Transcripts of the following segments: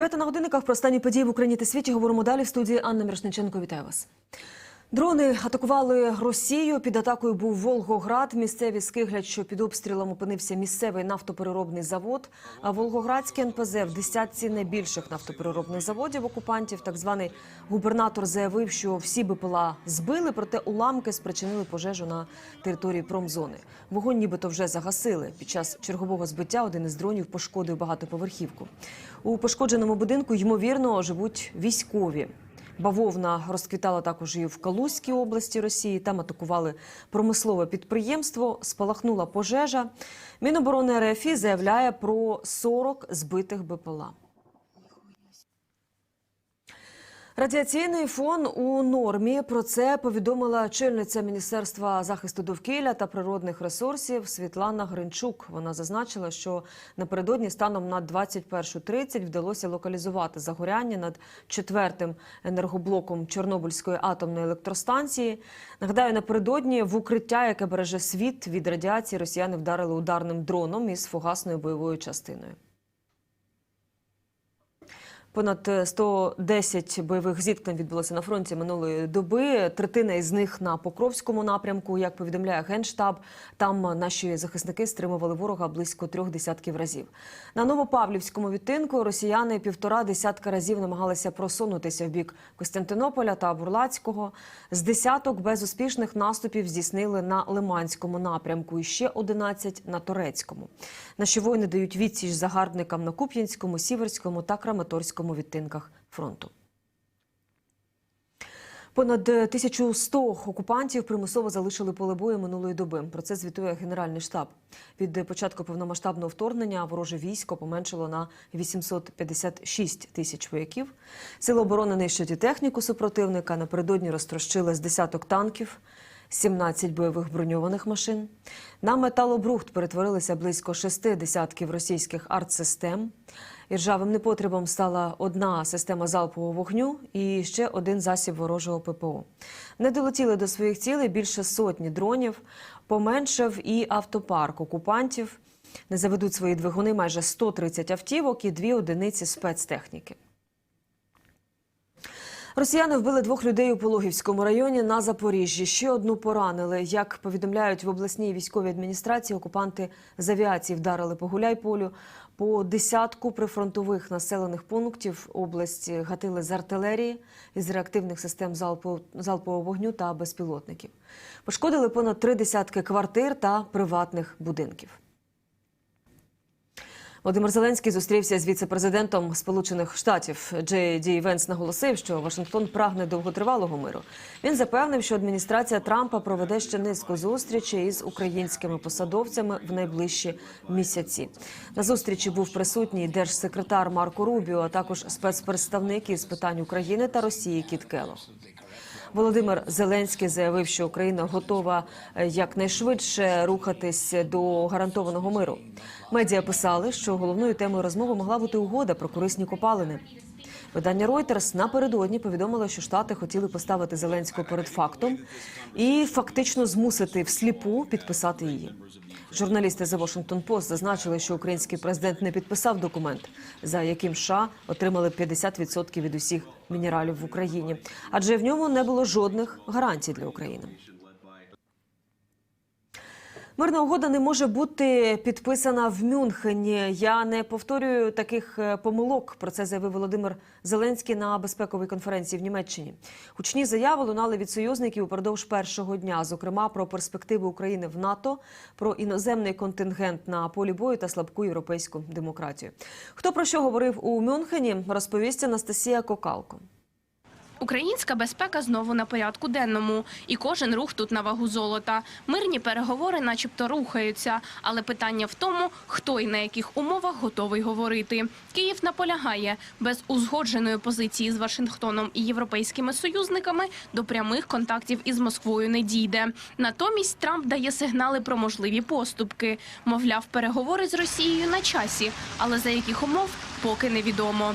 П'ята на годинниках про останні події в Україні та світі говоримо далі в студії Анна Мірошниченко. Вітаю вас. Дрони атакували Росію. Під атакою був Волгоград. Місцеві скиглять, що під обстрілом опинився місцевий нафтопереробний завод. А Волгоградський НПЗ в десятці найбільших нафтопереробних заводів окупантів. Так званий губернатор заявив, що всі БПЛА збили, проте уламки спричинили пожежу на території промзони. Вогонь нібито вже загасили. Під час чергового збиття один із дронів пошкодив багатоповерхівку. У пошкодженому будинку ймовірно живуть військові. Бавовна розквітала також і в Калузькій області Росії. Там атакували промислове підприємство. Спалахнула пожежа. Міноборони РФ заявляє про 40 збитих БПЛА. Радіаційний фон у нормі. Про це повідомила чельниця Міністерства захисту довкілля та природних ресурсів Світлана Гринчук. Вона зазначила, що напередодні станом на 21.30 вдалося локалізувати загоряння над четвертим енергоблоком Чорнобильської атомної електростанції. Нагадаю, напередодні в укриття, яке береже світ від радіації, росіяни вдарили ударним дроном із фугасною бойовою частиною. Понад 110 бойових зіткнень відбулося на фронті минулої доби. Третина із них на Покровському напрямку. Як повідомляє генштаб, там наші захисники стримували ворога близько трьох десятків разів. На Новопавлівському відтинку росіяни півтора десятка разів намагалися просунутися в бік Костянтинополя та Бурлацького. З десяток безуспішних наступів здійснили на Лиманському напрямку і ще 11 на Торецькому. Наші воїни дають відсіч загарбникам на Куп'янському, Сіверському та Краматорському відтинках фронту. Понад 1100 окупантів примусово залишили поле бою минулої доби. Про це звітує Генеральний штаб. Від початку повномасштабного вторгнення вороже військо поменшило на 856 тисяч вояків. Сили оборони нищать і техніку супротивника. Напередодні розтрощили з десяток танків. 17 бойових броньованих машин. На металобрухт перетворилися близько шести десятків російських артсистем. Іржавим непотребом стала одна система залпового вогню і ще один засіб ворожого ППО. Не долетіли до своїх цілей більше сотні дронів. Поменшав і автопарк окупантів. Не заведуть свої двигуни майже 130 автівок і дві одиниці спецтехніки. Росіяни вбили двох людей у Пологівському районі на Запоріжжі. Ще одну поранили. Як повідомляють в обласній військовій адміністрації, окупанти з авіації вдарили по Гуляйполю. По десятку прифронтових населених пунктів області гатили з артилерії, із реактивних систем залпового вогню та безпілотників. Пошкодили понад три десятки квартир та приватних будинків. Володимир Зеленський зустрівся з віце-президентом Сполучених Штатів Джей Ді Венс наголосив, що Вашингтон прагне довготривалого миру. Він запевнив, що адміністрація Трампа проведе ще низку зустрічей із українськими посадовцями в найближчі місяці. На зустрічі був присутній держсекретар Марко Рубіо, а також спецпредставник із питань України та Росії Кіт Келох. Володимир Зеленський заявив, що Україна готова е, якнайшвидше рухатись до гарантованого миру. Медіа писали, що головною темою розмови могла бути угода про корисні копалини. Видання Reuters напередодні повідомило, що Штати хотіли поставити Зеленського перед фактом і фактично змусити всліпу підписати її. Журналісти The Washington Post зазначили, що український президент не підписав документ, за яким США отримали 50% від усіх мінералів в Україні, адже в ньому не було жодних гарантій для України. Мирна угода не може бути підписана в Мюнхені. Я не повторюю таких е, помилок. Про це заявив Володимир Зеленський на безпековій конференції в Німеччині. Гучні заяви лунали від союзників упродовж першого дня, зокрема про перспективи України в НАТО, про іноземний контингент на полі бою та слабку європейську демократію. Хто про що говорив у Мюнхені, розповість Анастасія Кокалко. Українська безпека знову на порядку денному, і кожен рух тут на вагу золота. Мирні переговори, начебто, рухаються, але питання в тому, хто і на яких умовах готовий говорити. Київ наполягає, без узгодженої позиції з Вашингтоном і європейськими союзниками до прямих контактів із Москвою не дійде. Натомість Трамп дає сигнали про можливі поступки. Мовляв, переговори з Росією на часі, але за яких умов поки невідомо.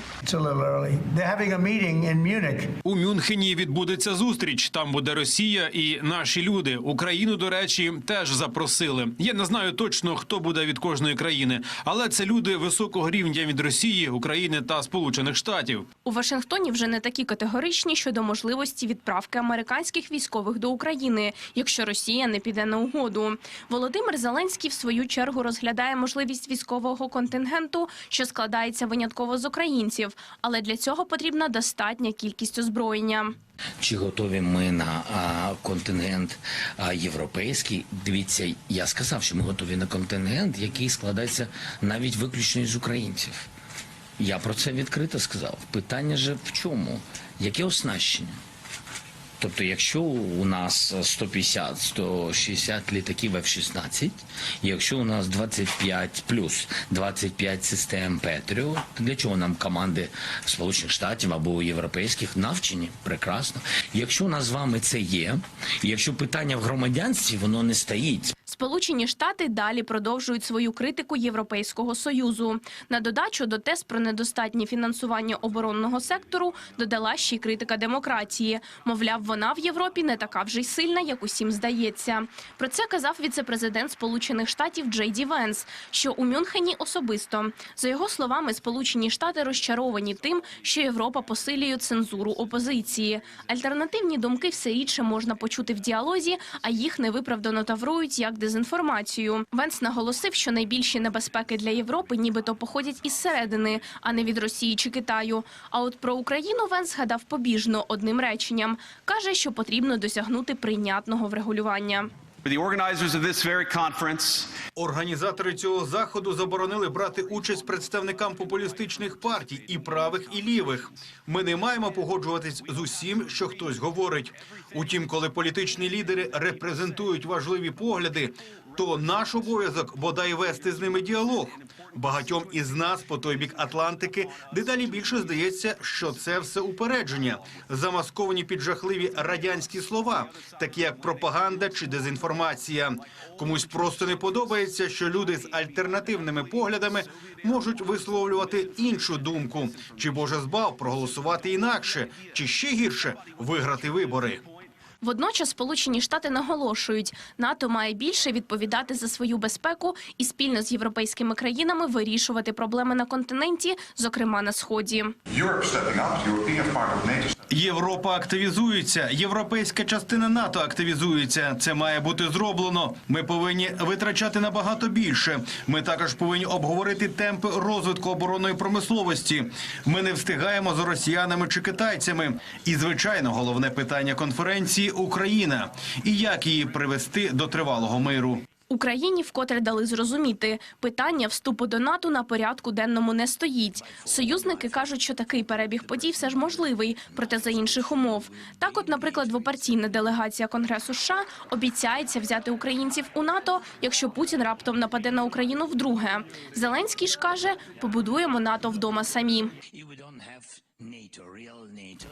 У Мюнхені відбудеться зустріч. Там буде Росія і наші люди. Україну, до речі, теж запросили. Я не знаю точно, хто буде від кожної країни, але це люди високого рівня від Росії, України та Сполучених Штатів. У Вашингтоні вже не такі категоричні щодо можливості відправки американських військових до України, якщо Росія не піде на угоду. Володимир Зеленський в свою чергу розглядає можливість військового контингенту, що складається винятково з українців, але для цього потрібна достатня кількість озброєння. Чи готові ми на а, контингент а, європейський? Дивіться, я сказав, що ми готові на контингент, який складається навіть виключно із українців. Я про це відкрито сказав. Питання же в чому? Яке оснащення? Тобто, якщо у нас 150-160 літаків F-16, якщо у нас 25 плюс 25 систем Петріо, для чого нам команди Сполучених Штатів або європейських навчені? Прекрасно. Якщо у нас з вами це є, якщо питання в громадянстві, воно не стоїть. Сполучені Штати далі продовжують свою критику Європейського союзу. На додачу до тез про недостатнє фінансування оборонного сектору додала ще й критика демократії. Мовляв, вона в Європі не така вже й сильна, як усім здається. Про це казав віцепрезидент Сполучених Штатів Джей Ді Венс, що у Мюнхені особисто за його словами, Сполучені Штати розчаровані тим, що Європа посилює цензуру опозиції. Альтернативні думки все рідше можна почути в діалозі, а їх невиправдано таврують як дезінформацію. Венс наголосив, що найбільші небезпеки для Європи нібито походять із середини, а не від Росії чи Китаю. А от про Україну Венс згадав побіжно одним реченням. каже, що потрібно досягнути прийнятного врегулювання. Організатори цього заходу заборонили брати участь представникам популістичних партій і правих, і лівих. Ми не маємо погоджуватись з усім, що хтось говорить. Утім, коли політичні лідери репрезентують важливі погляди, то наш обов'язок бодай вести з ними діалог. Багатьом із нас по той бік Атлантики дедалі більше здається, що це все упередження, замасковані під жахливі радянські слова, такі як пропаганда чи дезінформація. Комусь просто не подобається, що люди з альтернативними поглядами можуть висловлювати іншу думку, чи боже збав проголосувати інакше, чи ще гірше виграти вибори. Водночас Сполучені Штати наголошують, НАТО має більше відповідати за свою безпеку і спільно з європейськими країнами вирішувати проблеми на континенті, зокрема на сході. Європа активізується, європейська частина НАТО активізується. Це має бути зроблено. Ми повинні витрачати набагато більше. Ми також повинні обговорити темпи розвитку оборонної промисловості. Ми не встигаємо з росіянами чи китайцями. І звичайно, головне питання конференції Україна і як її привести до тривалого миру. Україні вкотре дали зрозуміти, питання вступу до НАТО на порядку денному не стоїть. Союзники кажуть, що такий перебіг подій все ж можливий, проте за інших умов. Так, от, наприклад, двопартійна делегація Конгресу США обіцяється взяти українців у НАТО, якщо Путін раптом нападе на Україну вдруге. Зеленський ж каже, побудуємо НАТО вдома самі.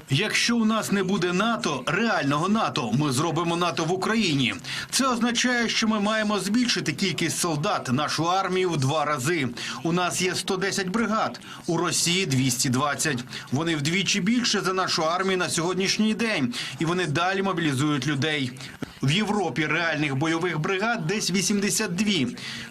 Якщо у нас не буде НАТО, реального НАТО, ми зробимо НАТО в Україні. Це означає, що ми маємо збільшити кількість солдат, нашу армію в два рази. У нас є 110 бригад, у Росії 220. Вони вдвічі більше за нашу армію на сьогоднішній день, і вони далі мобілізують людей. В Європі реальних бойових бригад десь 82.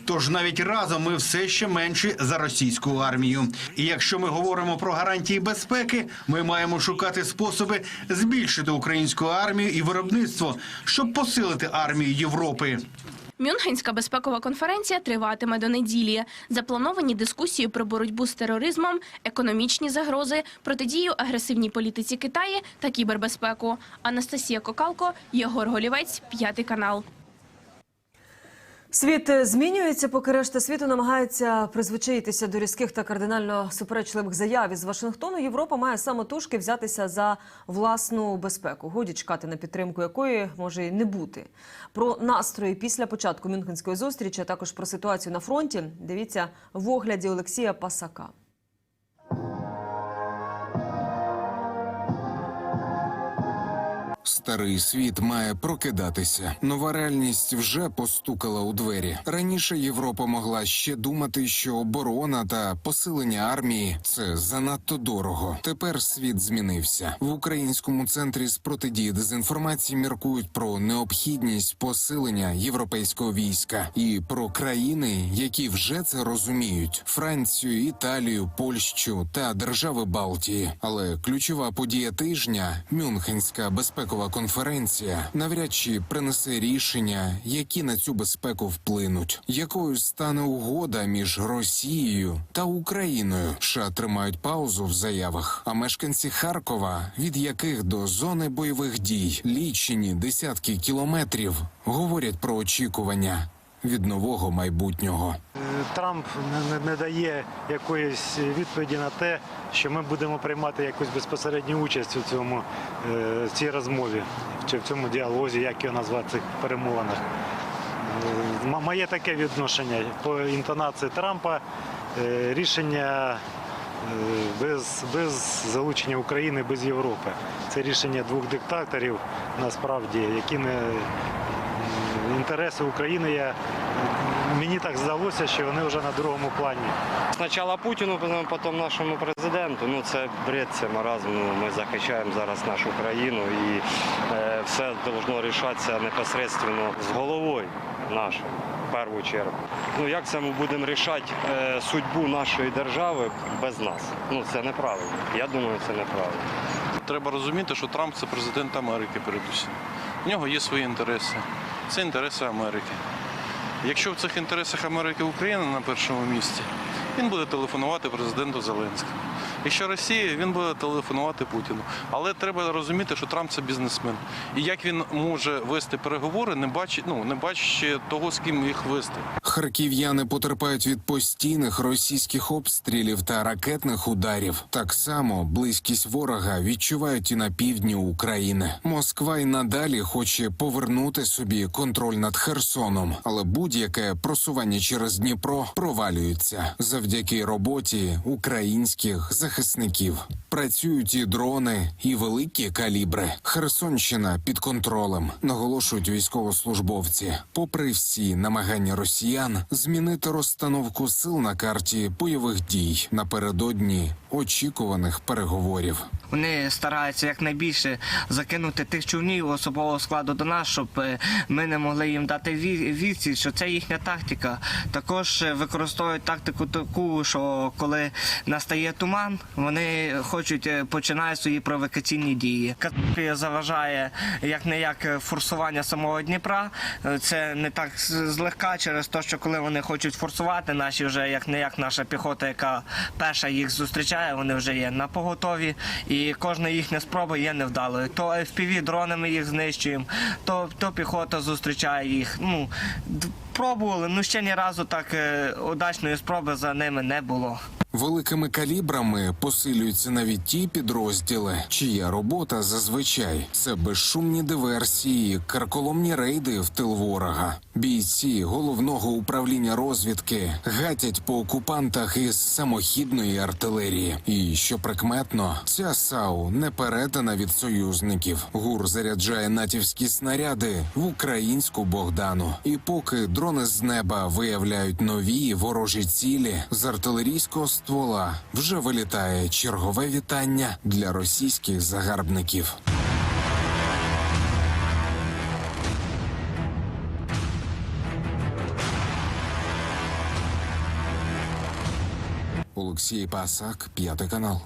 Тож навіть разом ми все ще менші за російську армію. І якщо ми говоримо про гарантії безпеки, ми маємо шукати способи збільшити українську армію і виробництво, щоб посилити армію Європи. Мюнхенська безпекова конференція триватиме до неділі. Заплановані дискусії про боротьбу з тероризмом, економічні загрози, протидію агресивній політиці Китаю та кібербезпеку. Анастасія Кокалко, Єгор Голівець, п'ятий канал. Світ е, змінюється, поки решта світу намагається призвичаїтися до різких та кардинально суперечливих заяв із Вашингтону. Європа має самотужки взятися за власну безпеку. Годі чекати на підтримку якої може й не бути. Про настрої після початку Мюнхенської зустрічі, а також про ситуацію на фронті. Дивіться в огляді Олексія Пасака. Старий світ має прокидатися. Нова реальність вже постукала у двері. Раніше Європа могла ще думати, що оборона та посилення армії це занадто дорого. Тепер світ змінився. В українському центрі з протидії дезінформації міркують про необхідність посилення європейського війська і про країни, які вже це розуміють: Францію, Італію, Польщу та держави Балтії. Але ключова подія тижня Мюнхенська безпекова конференція навряд чи принесе рішення, які на цю безпеку вплинуть. Якою стане угода між Росією та Україною? США тримають паузу в заявах. А мешканці Харкова, від яких до зони бойових дій лічені десятки кілометрів, говорять про очікування від нового майбутнього. Трамп не, дає якоїсь відповіді на те, що ми будемо приймати якусь безпосередню участь у цьому е, цій розмові чи в цьому діалозі, як його назвати цих перемовинах. Моє таке відношення по інтонації Трампа е, рішення е, без, без залучення України, без Європи. Це рішення двох диктаторів насправді, які не інтереси України. Я, мені так здалося, що вони вже на другому плані. Спочатку Путіну, потім- нашому президенту. Ну це бред, це маразм. Ну, ми захищаємо зараз нашу країну і е, все должно рішатися непосередньо з головою нашою. В першу чергу. Ну як це ми будемо рішати е, судьбу нашої держави без нас? Ну це неправильно. Я думаю, це неправильно. Треба розуміти, що Трамп це президент Америки передусім. В нього є свої інтереси. Це інтереси Америки. Якщо в цих інтересах Америки Україна на першому місці, він буде телефонувати президенту Зеленському. Якщо Росія, він буде телефонувати Путіну. Але треба розуміти, що Трамп це бізнесмен. І як він може вести переговори, не бачить, ну не бачачи того, з ким їх вести. Харків'яни потерпають від постійних російських обстрілів та ракетних ударів. Так само близькість ворога відчувають і на півдні України. Москва й надалі хоче повернути собі контроль над Херсоном, але будь-яке просування через Дніпро провалюється завдяки роботі українських захисників. Працюють і дрони, і великі калібри. Херсонщина під контролем, наголошують військовослужбовці. Попри всі намагання росіян змінити розстановку сил на карті бойових дій напередодні очікуваних переговорів. Вони стараються якнайбільше закинути тих човнів особового складу до нас, щоб е, ми не могли їм дати ві- відсіч, що це їхня тактика. Також е, використовують тактику таку, що коли настає туман, вони хочуть е, починають свої провокаційні дії. Каспія заважає як не як форсування самого Дніпра. Е, Це не так злегка через те, що коли вони хочуть форсувати, наші вже як не як наша піхота, яка перша їх зустрічає, вони вже є на поготові, і кожна їхня спроба є невдалою. То FPV дронами їх знищуємо, то, то піхота зустрічає їх. Ну пробували, ну ще ні разу так е, удачної спроби за ними не було. Великими калібрами посилюються навіть ті підрозділи, чия робота зазвичай це безшумні диверсії, карколомні рейди в тил ворога. Бійці головного управління розвідки гатять по окупантах із самохідної артилерії. І що прикметно, ця САУ не передана від союзників. ГУР заряджає натівські снаряди в українську Богдану. І поки дрони з неба виявляють нові ворожі цілі з артилерійського ствола, вже вилітає чергове вітання для російських загарбників. Олексій Пасак, п'ятий канал.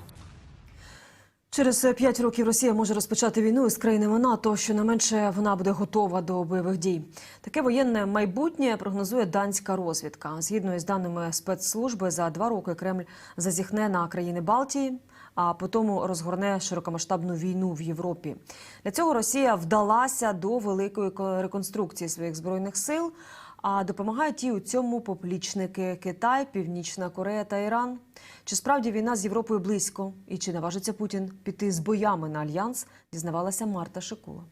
Через п'ять років Росія може розпочати війну із країнами НАТО, щонайменше вона буде готова до бойових дій. Таке воєнне майбутнє прогнозує данська розвідка. Згідно із даними спецслужби, за два роки Кремль зазіхне на країни Балтії, а потім розгорне широкомасштабну війну в Європі. Для цього Росія вдалася до великої ко- реконструкції своїх збройних сил. А допомагають і у цьому поплічники Китай, Північна Корея та Іран. Чи справді війна з Європою близько? І чи наважиться Путін піти з боями на альянс? Дізнавалася Марта Шикула.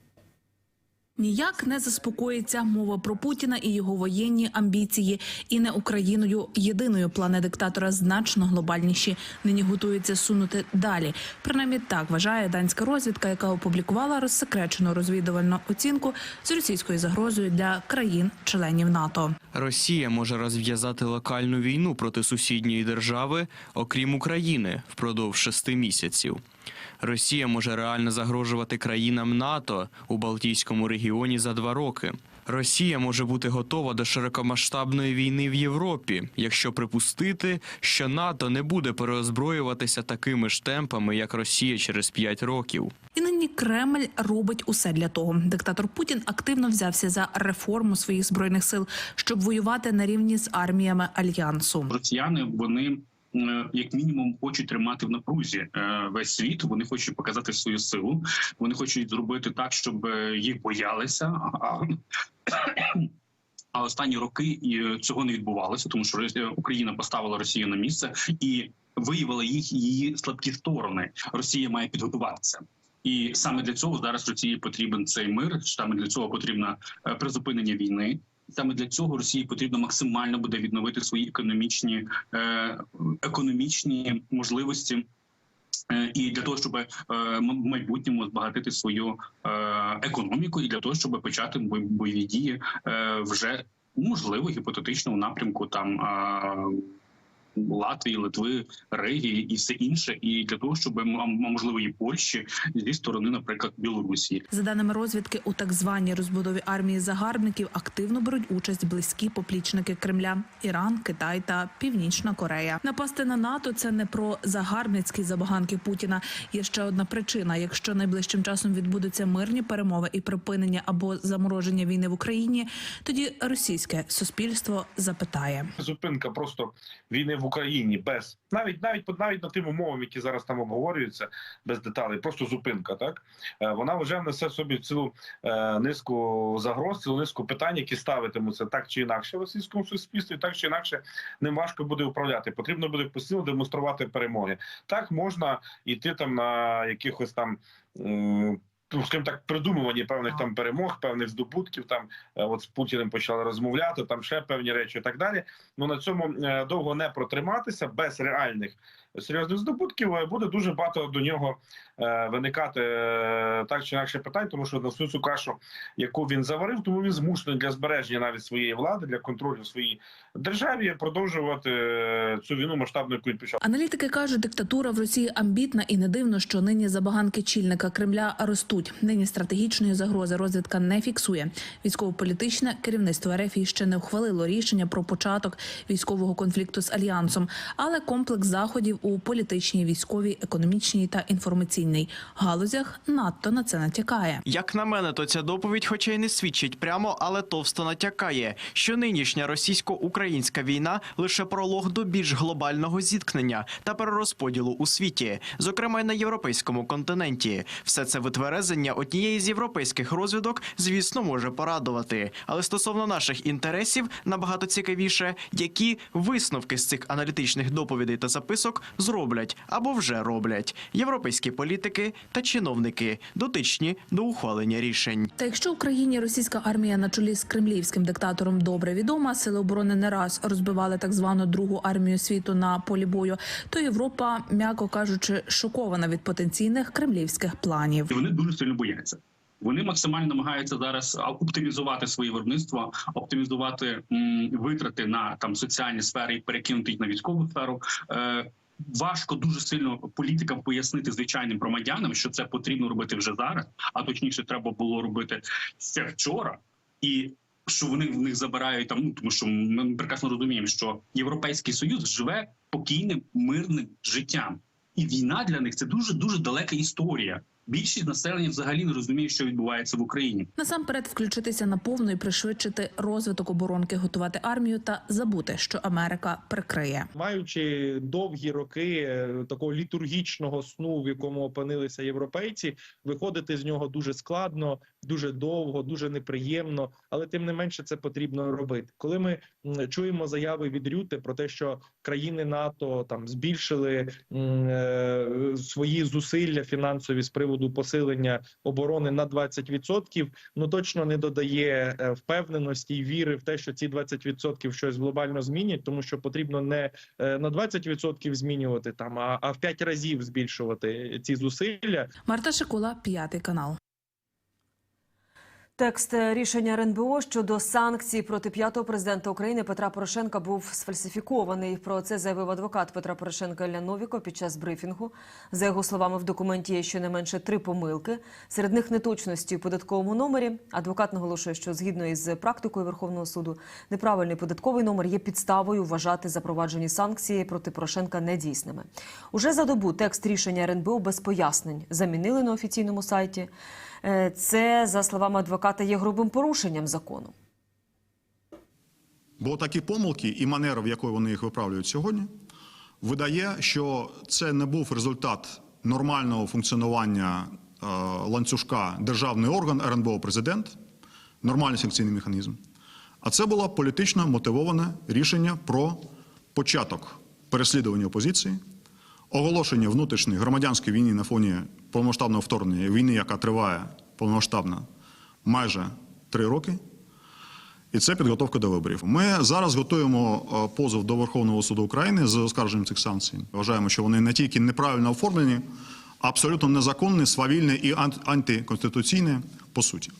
Ніяк не заспокоїться мова про Путіна і його воєнні амбіції, і не Україною єдиною плани диктатора значно глобальніші. Нині готується сунути далі. Принаймні так вважає данська розвідка, яка опублікувала розсекречену розвідувальну оцінку з російською загрозою для країн-членів НАТО. Росія може розв'язати локальну війну проти сусідньої держави, окрім України, впродовж шести місяців. Росія може реально загрожувати країнам НАТО у Балтійському регіоні за два роки. Росія може бути готова до широкомасштабної війни в Європі, якщо припустити, що НАТО не буде переозброюватися такими ж темпами, як Росія через п'ять років. І нині Кремль робить усе для того. Диктатор Путін активно взявся за реформу своїх збройних сил, щоб воювати на рівні з арміями альянсу. росіяни вони як мінімум хочуть тримати в напрузі е, весь світ. Вони хочуть показати свою силу. Вони хочуть зробити так, щоб е, їх боялися. А, останні роки цього не відбувалося, тому що Україна поставила Росію на місце і виявила їх її слабкі сторони. Росія має підготуватися. І саме для цього зараз Росії потрібен цей мир. Саме для цього потрібно е, призупинення війни. Саме для цього Росії потрібно максимально буде відновити свої економічні е, економічні можливості. е, І для того, щоб е, в майбутньому збагатити свою економіку, і для того, щоб почати бой- бойові дії вже можливо гіпотетично у напрямку там Латвії, Литви, Регії і все інше, і для того, щоб можливо і Польщі зі сторони, наприклад, Білорусі. За даними розвідки, у так званій розбудові армії загарбників активно беруть участь близькі поплічники Кремля: Іран, Китай та Північна Корея. Напасти на НАТО це не про загарбницькі забаганки Путіна. Є ще одна причина: якщо найближчим часом відбудуться мирні перемови і припинення або замороження війни в Україні, тоді російське суспільство запитає. зупинка просто війни в Україні без навіть навіть навіть на тим умовам, які зараз там обговорюються, без деталей, просто зупинка. Так Е, вона вже несе в собі цілу е, низку загроз, цілу низку питань, які ставитимуться так чи інакше в російському суспільстві, так чи інакше ним важко буде управляти. Потрібно буде постійно демонструвати перемоги. Так можна йти там на якихось там. Ну, скажімо так, придумувані певних там перемог, певних здобутків. Там е, от з Путіним почали розмовляти, там ще певні речі і так далі. Ну на цьому е, довго не протриматися без реальних серйозних здобутків. е, Буде дуже багато до нього е, виникати е, так чи інакше питань, тому що на всю цю кашу, яку він заварив, тому він змушений для збереження навіть своєї влади, для контролю в своїй державі продовжувати цю війну масштабну, яку він почав. Аналітики кажуть, диктатура в Росії амбітна і не дивно, що нині забаганки чільника Кремля ростуть. Нині стратегічної загрози розвідка не фіксує. Військово-політичне керівництво РФ ще не ухвалило рішення про початок військового конфлікту з альянсом, але комплекс заходів у політичній, військовій, економічній та інформаційній галузях надто на це натякає. Як на мене, то ця доповідь, хоча й не свідчить прямо, але товсто натякає, що нинішня російсько-українська війна лише пролог до більш глобального зіткнення та перерозподілу у світі, зокрема й на європейському континенті. Все це витверезення однієї з європейських розвідок, звісно, може порадувати. Але стосовно наших інтересів набагато цікавіше, які висновки з цих аналітичних доповідей та записок зроблять або вже роблять європейські політики та чиновники, дотичні до ухвалення рішень. Та якщо Україні російська армія на чолі з кремлівським диктатором добре відома, сили оборони не раз розбивали так звану другу армію світу на полі бою, то Європа, м'яко кажучи, шокована від потенційних кремлівських планів. Вони дуже сильно бояться. Вони максимально намагаються зараз оптимізувати своє виробництво, оптимізувати м, витрати на там соціальні сфери і перекинути їх на військову сферу. Е, важко дуже сильно політикам пояснити звичайним громадянам, що це потрібно робити вже зараз, а точніше, треба було робити ще вчора і. Що вони в них забирають там, ну тому що ми прекрасно розуміємо, що європейський союз живе спокійним мирним життям, і війна для них це дуже дуже далека історія. Більшість населення взагалі не розуміє, що відбувається в Україні. Насамперед включитися на повну і пришвидшити розвиток оборонки, готувати армію та забути, що Америка прикриє. маючи довгі роки е, такого літургічного сну, в якому опинилися європейці, виходити з нього дуже складно, дуже довго, дуже неприємно, але тим не менше це потрібно робити. Коли ми чуємо заяви від Рюти про те, що країни НАТО там збільшили м, е, свої зусилля фінансові з приводу приводу посилення оборони на 20%, ну точно не додає е, впевненості і віри в те, що ці 20% щось глобально змінять, тому що потрібно не е, на 20% змінювати там, а, в 5 разів збільшувати ці зусилля. Марта Шикула, п'ятий канал. Текст рішення РНБО щодо санкцій проти п'ятого президента України Петра Порошенка був сфальсифікований. Про це заявив адвокат Петра Порошенка Ілля Новіко під час брифінгу. За його словами, в документі є щонайменше три помилки. Серед них неточності у податковому номері. Адвокат наголошує, що згідно із практикою Верховного суду, неправильний податковий номер є підставою вважати запроваджені санкції проти Порошенка недійсними. Уже за добу текст рішення РНБО без пояснень замінили на офіційному сайті. Е, Це, за словами адвоката, є грубим порушенням закону. Бо такі помилки і манера, в якої вони їх виправлюють сьогодні, видає, що це не був результат нормального функціонування е, ланцюжка державний орган РНБО президент, нормальний санкційний механізм. А це було політично мотивоване рішення про початок переслідування опозиції, оголошення внутрішньої громадянської війни на фоні повномасштабного вторгнення війни, яка триває повномасштабно майже три роки. І це підготовка до виборів. Ми зараз готуємо е, позов до Верховного суду України з оскарженням цих санкцій. Вважаємо, що вони не тільки неправильно оформлені, а абсолютно незаконні, свавільні і ан- антиконституційні по суті.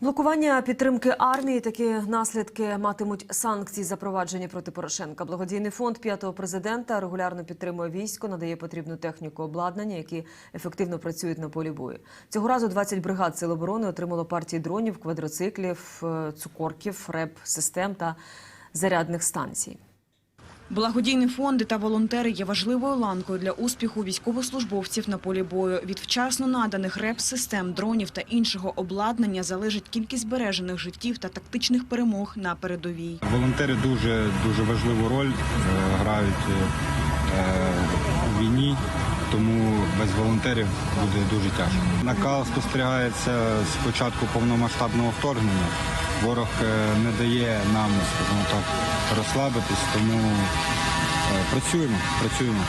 Блокування підтримки армії такі наслідки матимуть санкції, запроваджені проти Порошенка. Благодійний фонд п'ятого президента регулярно підтримує військо, надає потрібну техніку обладнання, які ефективно працюють на полі бою. Цього разу 20 бригад сил оборони отримало партії дронів, квадроциклів, е, цукорків, реп систем та зарядних станцій. Благодійні фонди та волонтери є важливою ланкою для успіху військовослужбовців на полі бою. Від вчасно наданих реп-систем, дронів та іншого обладнання залежить кількість збережених життів та тактичних перемог на передовій. Волонтери дуже дуже важливу роль е, грають в у війні, тому без волонтерів буде дуже тяжко. Накал спостерігається з початку повномасштабного вторгнення. Ворог е, не дає нам, скажімо так, розслабитись, тому е, працюємо, працюємо.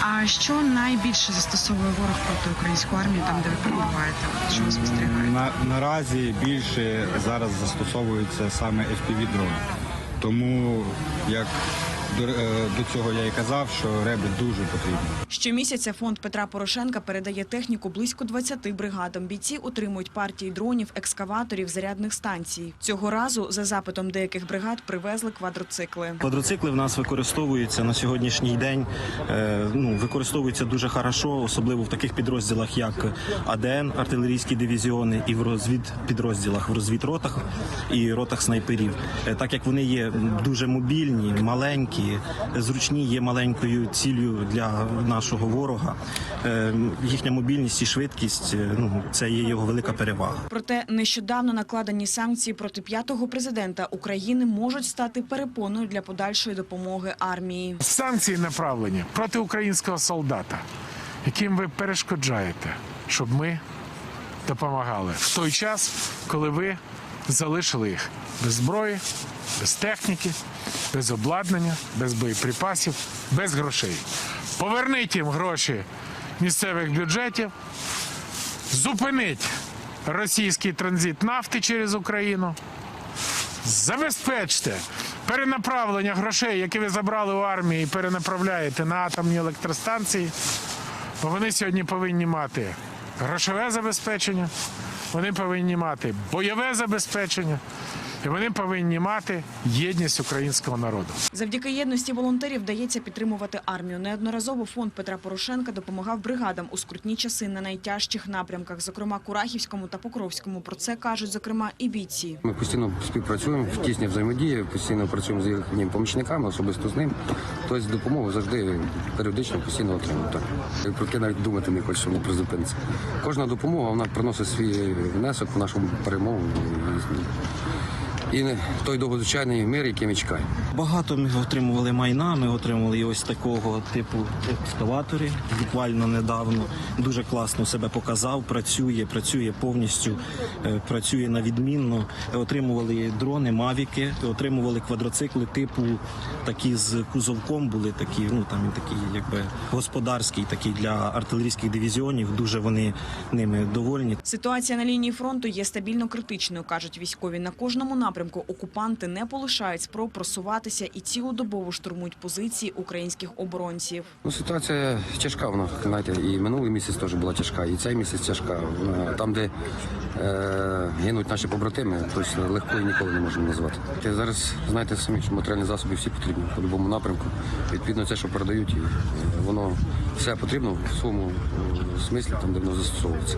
А що найбільше застосовує ворог проти української армії, там де ви перебуваєте? Що ви спостерігаєте? На, наразі більше зараз застосовується саме fpv дрони. Тому як до, е, до цього я і казав, що реби дуже потрібні. Щомісяця фонд Петра Порошенка передає техніку близько 20 бригадам. Бійці отримують партії дронів, екскаваторів, зарядних станцій. Цього разу за запитом деяких бригад привезли квадроцикли. Квадроцикли в нас використовуються на сьогоднішній день. е, Ну використовуються дуже хорошо, особливо в таких підрозділах, як АДН, артилерійські дивізіони, і в розвідпідрозділах, в розвідротах і ротах снайперів. Е, Так як вони є дуже мобільні, маленькі, зручні, є маленькою ціллю для нашого ворога. Е, Їхня мобільність і швидкість е, ну це є його велика перевага. Проте нещодавно накладені санкції проти п'ятого президента України можуть стати перепоною для подальшої допомоги армії. Санкції направлені проти українського солдата, яким ви перешкоджаєте, щоб ми допомагали в той час, коли ви залишили їх без зброї, без техніки, без обладнання, без боєприпасів, без грошей. Поверніть їм гроші місцевих бюджетів, зупиніть російський транзит нафти через Україну. Забезпечте перенаправлення грошей, які ви забрали у армії, і перенаправляєте на атомні електростанції. Бо вони сьогодні повинні мати грошове забезпечення, вони повинні мати бойове забезпечення, і вони повинні мати єдність українського народу. Завдяки єдності волонтерів вдається підтримувати армію. Неодноразово фонд Петра Порошенка допомагав бригадам у скрутні часи на найтяжчих напрямках, зокрема Курахівському та Покровському. Про це кажуть зокрема і бійці. Ми постійно співпрацюємо в тісній взаємодії, постійно працюємо з їхніми помічниками, особисто з ним. Тобто допомогу завжди періодично постійно отримуємо. Так. Про таке навіть думати не хочемо про зупинці. Кожна допомога вона приносить свій внесок в нашу перемогу. І той довгозвичайний мир, який ми чекаємо. Багато ми отримували майна, ми отримали і ось такого типу екскаватори буквально недавно. Дуже класно себе показав, працює, працює повністю, е, працює на відмінно. Отримували дрони, мавіки, отримували квадроцикли типу такі з кузовком були такі, ну там і такі, якби господарські, такі для артилерійських дивізіонів. Дуже вони ними довольні. Ситуація на лінії фронту є стабільно критичною, кажуть військові. На кожному напрямку окупанти не полишають спроб просуватися і цілодобово штурмують позиції українських оборонців. Ну, ситуація тяжка, вона, знаєте, і минулий місяць теж була тяжка, і цей місяць тяжка. Там, де е, гинуть наші побратими, тобто легкою ніколи не можемо назвати. Ти зараз знаєте самі, що матеріальні засоби всі потрібні по будь-якому напрямку. Відповідно, це, що передають, і, воно все потрібно в своєму е, смислі, там, де воно застосовується.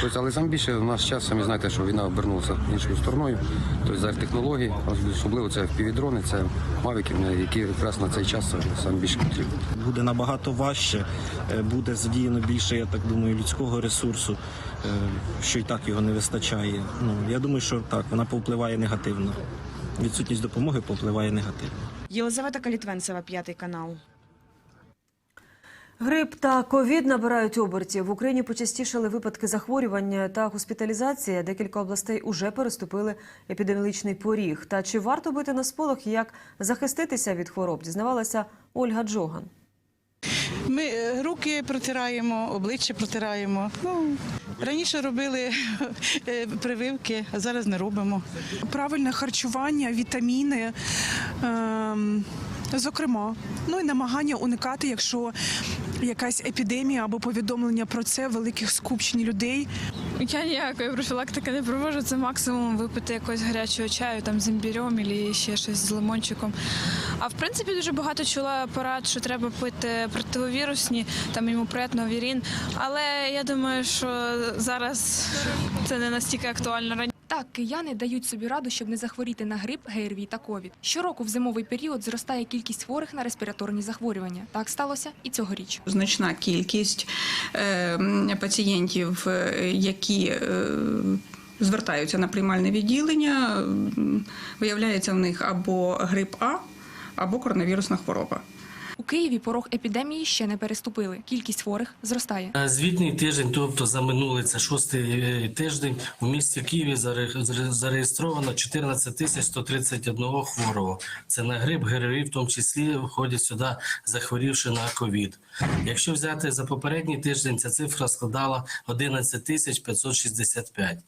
Тобто, але саме більше в наш час, самі знаєте, що війна обернулася іншою стороною. Тобто зараз технології, особливо це впівдрони, це мавіки, які якраз на цей час саме більше потрібні. буде набагато важче, е, буде задіяно більше, я так думаю, людського ресурсу, е, що і так його не вистачає. Ну я думаю, що так, вона повпливає негативно. Відсутність допомоги повпливає негативно. Єлизавета Калітвенцева, п'ятий канал. Грип та ковід набирають обертів. В Україні почастішали випадки захворювання та госпіталізація. Декілька областей уже переступили епідеміологічний поріг. Та чи варто бити на сполох, і як захиститися від хвороб, дізнавалася Ольга Джоган. Ми е, руки протираємо, обличчя протираємо. Ну, раніше робили е, прививки, а зараз не робимо. правильне харчування, вітаміни, ем, зокрема, ну і намагання уникати, якщо якась епідемія або повідомлення про це великих скупчень людей. Я ніякої профілактики не проводжу. Це максимум випити якогось гарячого чаю там з імбірем і ще щось з лимончиком. А в принципі дуже багато чула порад, що треба пити противовірусні, там імупрет, новірін. Але я думаю, що зараз це не настільки актуально. Так, кияни дають собі раду, щоб не захворіти на грип, ГРВІ та ковід. Щороку в зимовий період зростає кількість хворих на респіраторні захворювання. Так сталося і цьогоріч. значна кількість е, пацієнтів, е, які е, звертаються на приймальне відділення, виявляється в них або грип А, або коронавірусна хвороба. У Києві порог епідемії ще не переступили. Кількість хворих зростає. Звітний тиждень, тобто за минулий це шостий е, тиждень, у місті Києві заре- заре- зареєстровано 14 тисяч 131 хворого. Це на грип, ГРВІ, в тому числі входять сюди захворівши на ковід. Якщо взяти за попередній тиждень, ця цифра складала 11 тисяч 565.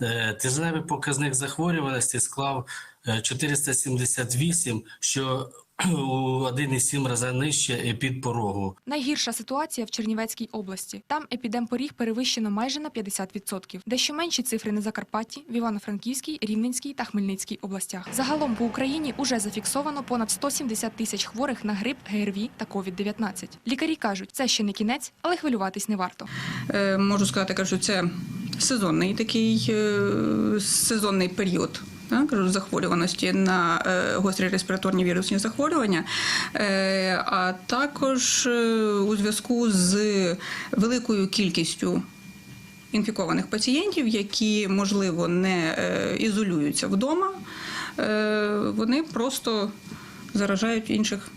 Е, Тижневий показник захворюваності склав е, 478, що у 1,7 рази нижче під порогу. Найгірша ситуація в Чернівецькій області. Там епідемпоріг перевищено майже на 50%. Дещо менші цифри на Закарпатті, в Івано-Франківській, Рівненській та Хмельницькій областях. Загалом по Україні уже зафіксовано понад 170 тисяч хворих на грип, ГРВІ та COVID-19. Лікарі кажуть, це ще не кінець, але хвилюватись не варто. Е, Можу сказати, кажу, це сезонний такий е, сезонний період. Так, захворюваності на е, гострі респіраторні вірусні захворювання, Е, а також е, у зв'язку з великою кількістю інфікованих пацієнтів, які, можливо, не ізолюються вдома, вони просто заражають інших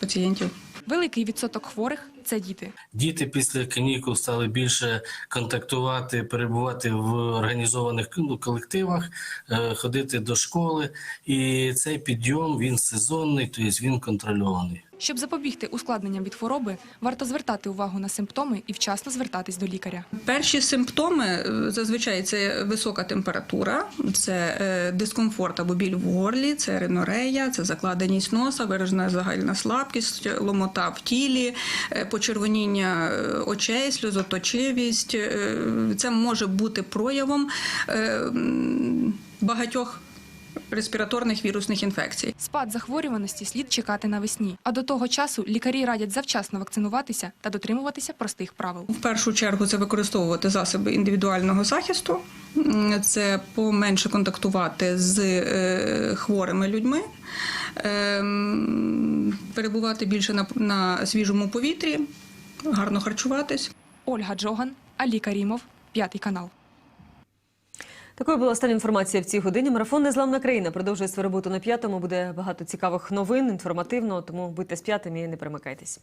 пацієнтів. Великий відсоток хворих це діти. Діти після канікул стали більше контактувати, перебувати в організованих ну, колективах, е, ходити до школи. І цей підйом він сезонний, тобто він контрольований. Щоб запобігти ускладненням від хвороби, варто звертати увагу на симптоми і вчасно звертатись до лікаря. Перші симптоми е, зазвичай це висока температура, це е, дискомфорт або біль в горлі, це ринорея, це закладеність носа, виражена загальна слабкість, ломота в тілі, е, почервоніння очей, сльозоточивість. Це може бути проявом багатьох респіраторних вірусних інфекцій. Спад захворюваності слід чекати навесні. А до того часу лікарі радять завчасно вакцинуватися та дотримуватися простих правил. В першу чергу це використовувати засоби індивідуального захисту, це поменше контактувати з е, хворими людьми, ем, перебувати більше на, на свіжому повітрі, гарно харчуватись. Ольга Джоган, Алі Карімов, п'ятий канал. Такою була остання інформація в цій годині. Марафон Незламна країна продовжує свою роботу на п'ятому. Буде багато цікавих новин, інформативно. Тому будьте з п'ятим і не перемикайтесь.